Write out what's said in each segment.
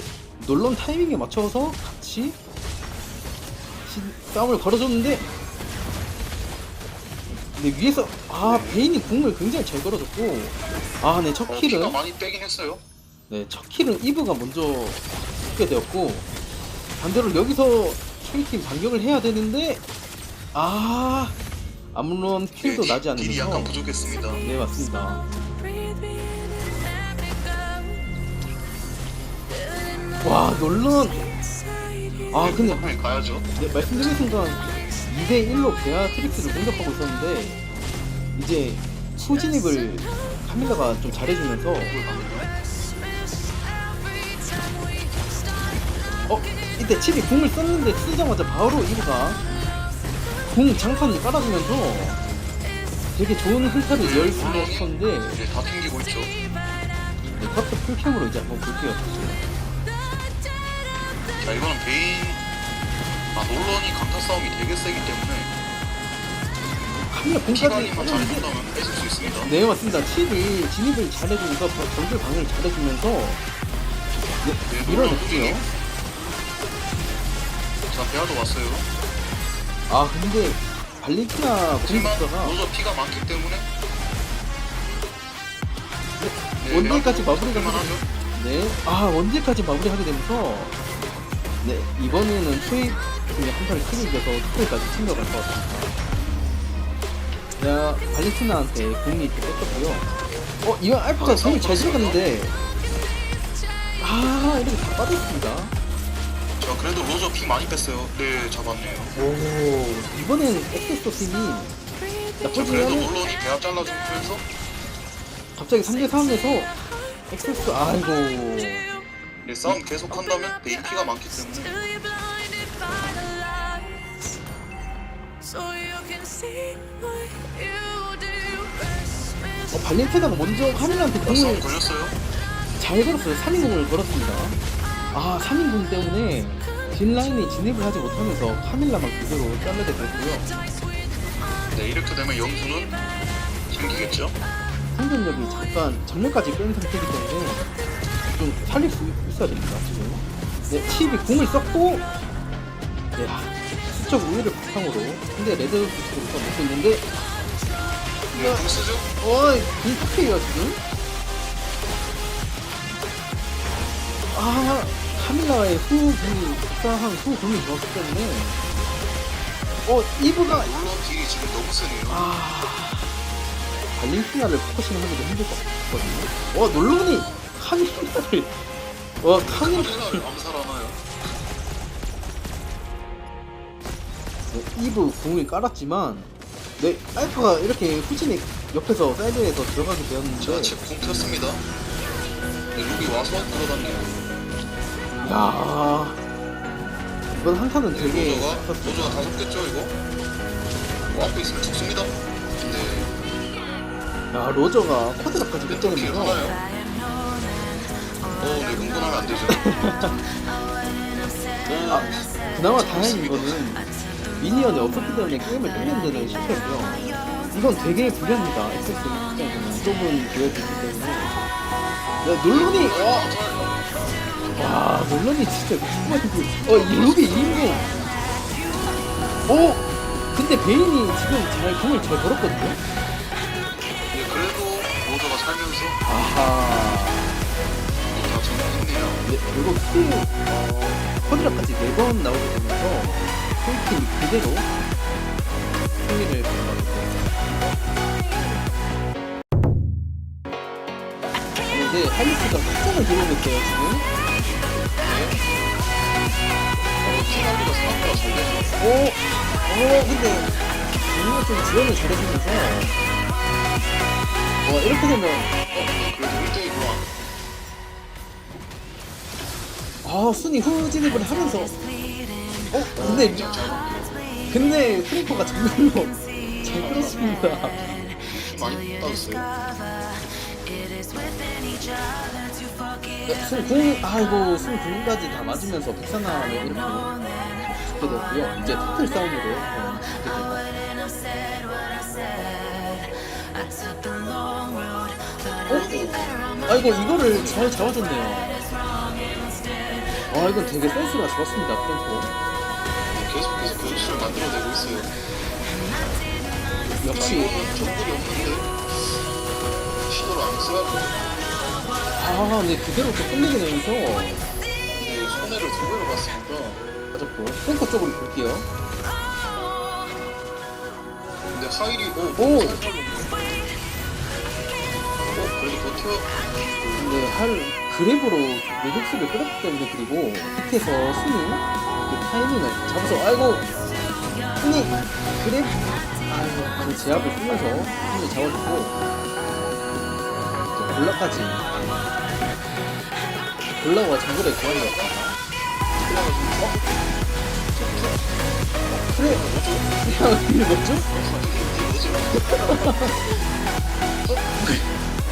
네, 놀런 타이밍에 맞춰서 같이 시- 싸움을 걸어줬는데 근데 위에서 아 베인이 궁을 굉장히 잘 걸어줬고 아네 첫 어, 피가 킬은 많이 빼긴 했어요. 네첫 킬은 이브가 먼저 죽게 되었고 반대로 여기서 K팀 반격을 해야 되는데 아 아무런 킬도 네, 나지 딜이 않으면서 약간 부족했습니다. 네 맞습니다 와 놀런 아 근데 한번 가야죠. 네, 말씀드린 순간 2대 1로 베아트릭스를 공격하고 있었는데 이제 소진입을 카밀라가 좀 잘해주면서 어? 이때 칩이 궁을 썼는데 쓰자마자 바로 이브가 궁 장판을 깔아주면서 되게 좋은 흥타를 열 수 있었는데 이제 다 튕기고 있죠. 네, 커트 풀캠으로 이제 한번 볼게요 자 이거는 베인 아 놀런이 강타 싸움이 되게 세기 때문에 피가니만 깔았는데 잘해준다면 뺏을 수 있습니다. 네 맞습니다 칩이 진입을 잘해주면서 정글 방해를 잘해주면서 네, 네, 밀어냈고요 자 베아도 왔어요. 아 근데 발렌티나 하지만 공격자가 로저 피가 많기 때문에 네, 원딜까지 베아도 마무리가 할만하죠. 네, 아 원딜까지 마무리하게 되면서 네 이번에는 초입 중에 한 판을 크게 이겨서 투표까지 챙겨갈 것 같습니다. 자 발렌티나한테 공이 이렇게 뺏겼고요. 어 이건 알파가 아, 공을 잘 들어갔는데 아 이렇게 다 빠졌습니다. 자 그래도 로저 피 많이 뺐어요. 네 잡았네요. 오 이번엔 엑세스 팀이 자 나쁘지 그래도 않은 놀런이 베아 잘라주면서 갑자기 3대 3에서 엑세스 아이고 네, 싸움 계속 한다면 베인 피가 많기 때문에 어, 발렌티나가 먼저 카밀라한테 싸움 공을 걸렸어요. 잘 걸었어요. 3인공을 걸었습니다. 아, 3인공 때문에 뒷라인이 진입을 하지 못하면서 카밀라만 그대로 잘라게 됐고요. 네 이렇게 되면 영수는 생기겠죠. 생존력이 잠깐 전면까지 뺀 상태이기 때문에 좀 살릴 수 있어야 됩니다, 지금. 네, 칩이 공을 썼고, 네, 아, 수적 우위를 바탕으로. 근데 레드 부스가 먹고 있는데, 쓰죠. 어, 빈탁해요, 지금. 아, 카밀라의 후궁이, 특사한 후궁이 좋았기 때문에, 어, 이브가, 딜이 지금 너무 세네요. 아, 발렌티나를 포커싱 하기도 힘들 것 같거든요. 어, 놀론이 카밀라를, 와, 카밀라, 카메라를 암살하나요? 네, 이브 궁을 깔았지만, 네, 알파가 이렇게 후진이 옆에서 사이드에서 들어가게 자, 되었는데, 칩공 폈습니다. 네, 루비 와서 들어갔네요. 야 이번 한타는 되게 로저가 잘 컸어요. 로저가 다 잡겠죠 이거? 어, 앞에 있으면 죽습니다. 네, 야 로저가 킬 뺏겨내면서 하나요? 어, 네, 흥분하면 안 되죠. 아, 그나마 다행인 거는 미니언이 없었기 때문에 게임을 끝내는 데는 실패했고요. 이건 되게 불리합니다. 엑세스 입장에서는 좁은 기회이기 때문에. 야, 놀론이, 어, 와, 놀론이 진짜 미친놈이고. 어, 이 루비 2인공. 오! 근데 베인이 지금 잘 공을 잘 걸었거든요? 네, 그래도 로저가 살면서 아하. 네, 그리고 수, 어, 커드라까지 4번 나오게 되면서 포인트 그대로 승리를 가져가게 됐어요. 이제 하이리스가 속성을 들어오고 있어요, 지금. 어, 잘 되죠. 오! 오, 근데, 우리가 좀 지원을 잘해주면서, 와, 이렇게 되면, 그래도 1대1로 아, 순위 후진입을 하면서, 어, 근데, 근데, 프리퍼가 정말로 잘 끌었습니다. 많이 따졌어요. 순 궁, 아이고, 순 궁까지 다 맞으면서 백사나를 이렇게 죽게 됐고요. 이제 타틀 싸움으로 어, 죽게. 어? 아이고, 이거를 잘 잡아줬네요. 아 이건 되게 센스가 좋았습니다 프랭코 계속해서 변수를 만들어내고 있어요. 역시 정글이 없는데 시도를 안 써가지고 아 근데 그대로 또 끝내게 되면서 이제 손해를 두 배로 봤습니다. 맞았고 프랭코 쪽으로 볼게요 근데 하일이 오, 오! 오. 어, 그래도 버텨. 근데 할 그랩으로 로독스를 끌었기 때문에 그리고 끝에서 순이 그 타이밍을 잡아서 아이고! 순이 그랩 아이고 그 제압을 쓰면서 순이 잡아주고 골라까지. 골라가 정글에 구한다. 그래 그냥 이게 뭐죠?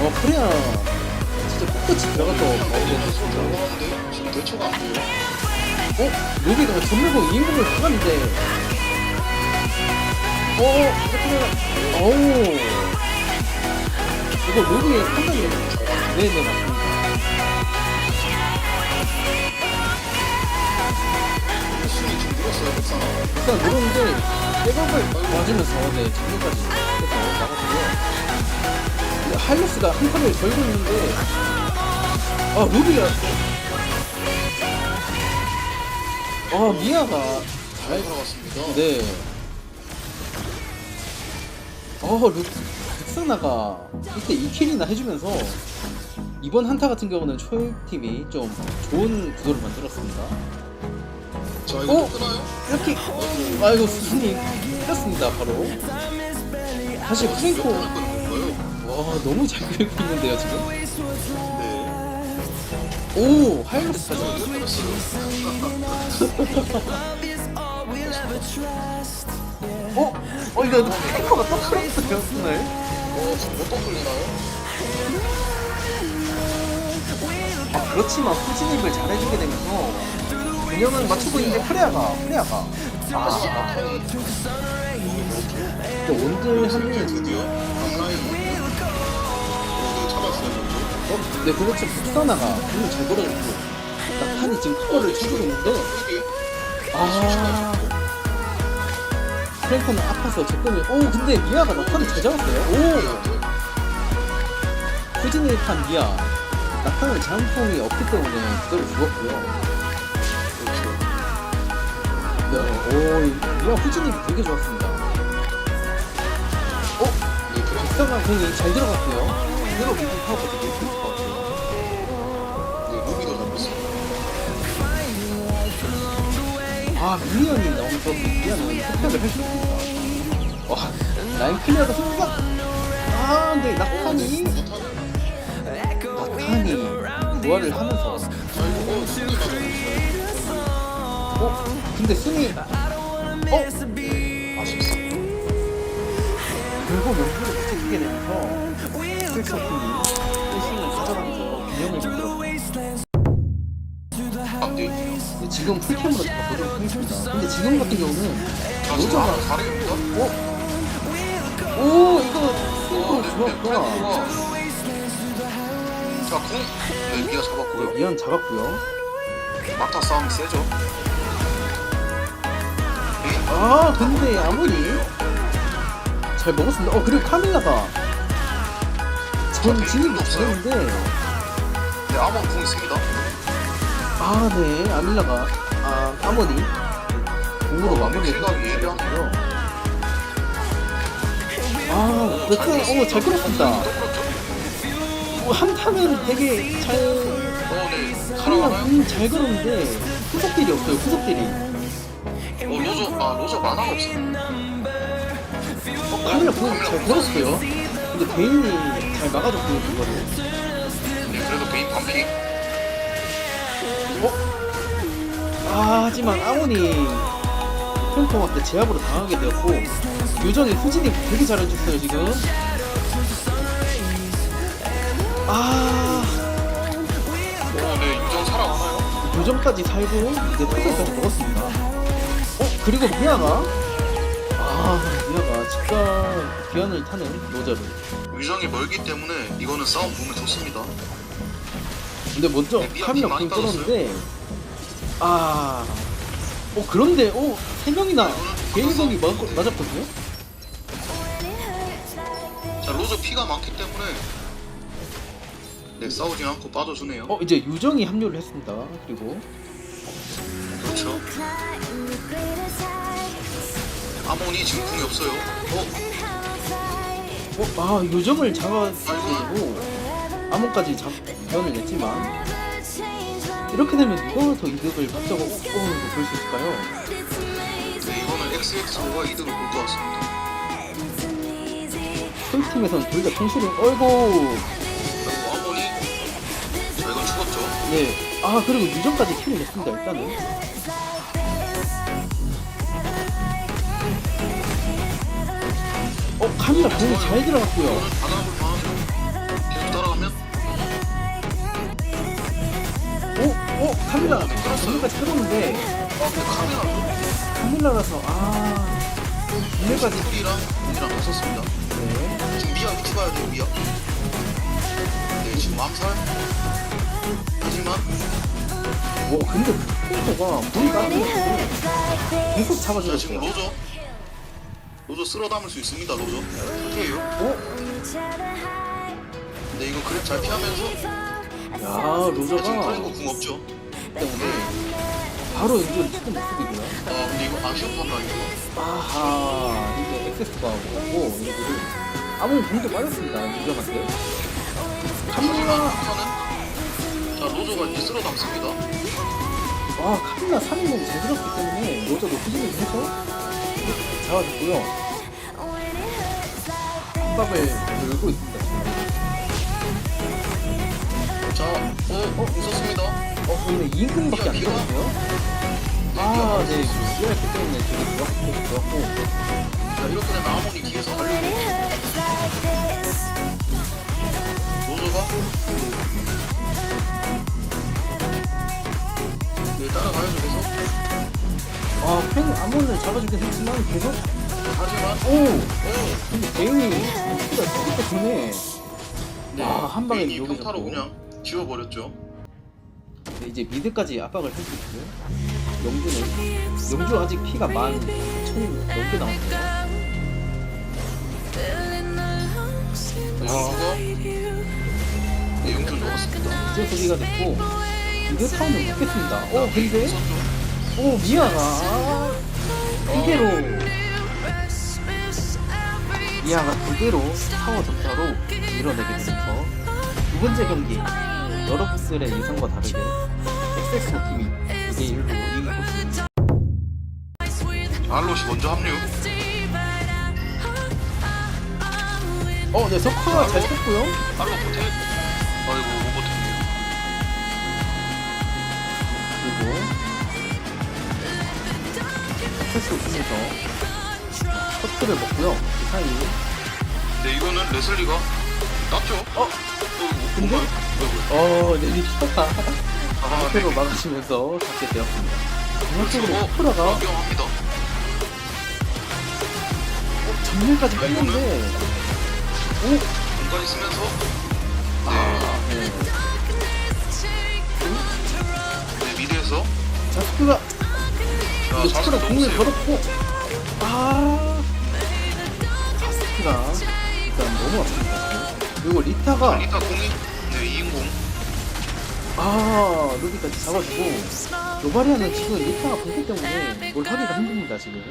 어 프레야 진짜 꿋꿋이 들어가서 마무리했네 진짜 지금 대처가 안 돼요. 어? 루비가 전멸공 2인공을 들어갔는데 어? 이렇게 어우 이거 루비의 판단이 네네 맞습니다 순위 좀 늘었어요, 백상아. 일단 누르는데 백업을 맞으면서 네 나갔고요 근데 할로스가 한 칸을 걸고 있는데 아 루비가 아 미아가 잘 들어갔습니다. 네. 어, 루, 백상나가 이때 2킬이나 해주면서 이번 한타 같은 경우는 초입팀이 좀 좋은 구도를 만들었습니다. 자, 이거 어? 또 끊어요? 이렇게, 아이고, 수순이 끊었습니다, 바로. 다시 몇 프랭코. 번을 끊은 건가요? 와, 너무 잘 끌고 있는데요, 지금? 네. 오, 하이로스까지. 어, 이거. 어? 어, 이거 탱커가 또 풀었어요, 오늘. 어, 지금 몇번 끌리나요? 아, 그렇지만 후진입을 잘해주게 되면서 균형을 맞추고 있는데 프레아가, 프레아가. 아, 아, 막판에 또 온들 한명이 드디어 앞라인 어, 어? 네, 그렇죠. 북사나가 오늘 잘 걸어줬고 낙탄이 지금 투어를 쳐주고 있는데 아 프랭크는 아파서 접근을 오 근데 미아가 낙탄을 잘 잡았어요 오 후진이 판 미아 낙탄은 장풍이 없기 때문에 그대로 죽었고요 그렇죠. 네, 오 미아 후진이 되게 좋았습니다 어? 북사나 공이 잘 들어갔고요 그대로 미드 파워가 되게 아 미니언이 나오면서 미니언은 폭발을 할 수 있습니다 와 라인 클리어가 순간 아 근데 낙탄이 낙탄이 부활을 하면서. 어? 근데 순이 어? 아쉽습니다. 결국 연구를 붙이게 되면서 스위 안 돼요. 근데 지금 풀캠으로 다 보도록 하겠습니다 근데 지금 같은 경우는 자, 지금 로저가 하나 잘해입니다. 어? 오 이거 스윙으로 네, 좋았구나 자, 궁. 네, 미아 잡았고요. 미안 잡았고요 막타 싸움이 세죠. 아 근데 아무리 잘 먹었습니다 어 그리고 카밀라가 전 진입이 잘했는데 네, 아몬 궁 있습니다. 아 네 아밀라가 아 아머니 공으로 예리한데요. 아 그렇죠 어잘 끌었습니다 또 그렇죠? 어, 한타는 되게 잘 어, 네. 카밀라 살아가나요? 음잘 걸었는데 후속딜이 없어요 후속딜이 어, 로저, 아, 로저 만화가 없어. 어, 카밀라 공잘 걸었어요 근데 베인이 잘 막아줬고요 그거를 네, 그래도 베인 반피. 아, 하지만 아몬이 펑펑한테 제압으로 당하게 되었고 요전에 후진이 되게 잘해줬어요 지금 아 어, 네, 유전 살아가나요? 요전까지 살고 이제 토스까지 먹었습니다 어? 그리고 미아가 아 미아가 직관 기한을 타는 로저를 유정이 멀기 때문에 이거는 싸움 보면 좋습니다. 근데 먼저 네, 피 많이 공 끌었는데 아. 어 그런데 어세 명이나 개인공이 맞, 맞았거든요. 자 로저 피가 많기 때문에 네 싸우지 않고 빠져주네요. 어 이제 유정이 합류를 했습니다. 그리고 그렇죠. 아모니 지금 궁이 없어요. 어? 어, 아 유정을 잡아주고 암호까지 잡견을 냈지만 이렇게 되면 누가 더 이득을 받자고 볼수 있을까요? 네 이거는 XXO가 이득을 볼 것 같습니다. 소유팀에서는 둘 다 통실을 어이고 그리고 자 이건 죽었죠. 네. 아 그리고 유정까지 킬을 냈습니다 일단은 어 카미라 공이 잘 들어갔고요 받 오! 오! 카미라 공까지 끌었는데 아 근데 카메라죠? 카밀라라서 아 분열까지 풀이랑 공이랑 다 썼습니다. 네. 지금 미아 위치 봐야 돼요 미아. 네 지금 암살. 하지만 오 근데 포인터가 불이 까지고 계속 자 잡아주고 지금 로저 로저 쓸어 담을 수 있습니다 로저. 어떻게요? 어? 근데 이거 그랩 잘 피하면서 야 지금 로저가 트랭거 궁 없죠? 때문에. 바로 연주를 치는 모습이고요 아 근데 이거 아쉬운 판단이에요. 아하 이제 액세스가 없고 연주를 아무 공도 빠졌습니다 하지만 카밀라 우선은? 자 로저가 이제 쓸어 담습니다. 와 카밀라 3인공 잘 들었기 때문에 로저 높이지는 해서 잡아줬고요. 압박을 열고 있습니다 자, 어, 어, 웃었습니다. 어 근데 2인공밖에 안 들었어요 아, 네. 이해했기 때문에 되게 좋았고, 좋았고. 자, 이렇게 되면 아모니 뒤에서 달리고 로저가 네, 따라가야죠 계속. 아, 팬 아몬을 잡아주긴 했지만, 계속. 하지만 오! 오, 근데 대응이 크기 때문에. 네, 아, 한 방에 녹여졌고. 평타로 그냥 지워버렸죠. 네, 이제 미드까지 압박을 할 수 있고요. 영주는, 영주 아직 피가 만1000 넘게 나왔어요. 네, 영주가 네, 영주 넣었습니다. 이제 소리가 됐고, 미드 타운을 먹겠습니다. 어, 근데. 오, 미아가, 그대로, 미아가 그대로 타워 점사로 밀어내게 되면서 두 번째 경기 여러분들의 예상과 다르게 엑세스코 팀이 2대1로 이기고 있습니다. 알롯이 먼저 합류. 어, 네, 석화가 잘 쳤고요. 알롯 못해. 아이고 로봇했네요. 그리고 엑세스코 팀에서 커트를 먹고요. 그 사이 네, 이거는 레슬리가 땄죠. 어? 근데? 어, 네, 리타가 아, 앞으로 막으시면서 잡게 되었습니다. 그렇죠. 정확적으로 어, 쿠라가 위험합니다. 전멸까지 아, 뺐는데 오! 공간 있으면서 아, 네. 네, 미드에서 자 스크가 자, 스크가 너무 공을. 걸었고 아 자 스크가 일단 너무 아픕니다 그리고 리타가 리타 공이 네, 2인공. 아 루비까지 잡아주고 노바리아는 지금 리타가 공기 때문에 뭘 하기가 힘듭니다 지금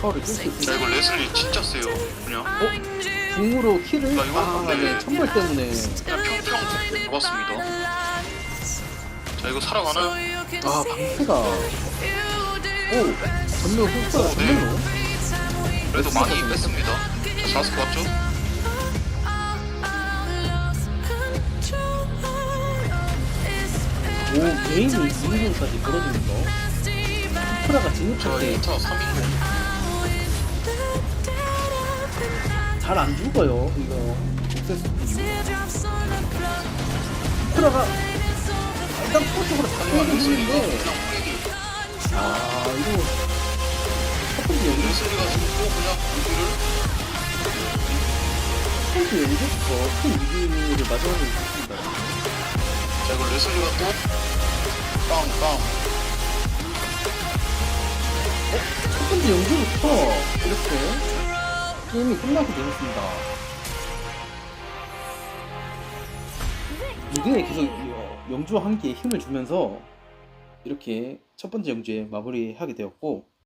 파워를 자, 있습니다 이거 레슬리 진짜 세요. 그냥 어? 궁으로 킬을 나 이거 아, 네, 천벌 때문에 그냥 평평 잡았습니다. 자, 이거 살아가나요? 아 방패가 오 훅가 오, 네. 전멸로 그래도 많이 뺐습니다. 자, 자스크 왔죠? 오 개인이 2인공까지 걸어주면서 쿠라가 자, 진입할 때 리타 3인공. 잘안 죽어요 이거 옥세스 쿠라가 일단 포 쪽으로 하지만 잡혀는 레슬리가 있는데. 아 이거 첫 번째 연기 죽고 그냥 공기를 첫 번째 연기부터 큰 위기를 마주하고 있습니다 이거 레슬리가 또 다운, 어? 첫 번째 연기부터 이렇게 게임이 끝나게 되었습니다. 이게 계속 영주와 어, 함께 힘을 주면서 이렇게 첫 번째 영주에 마무리하게 되었고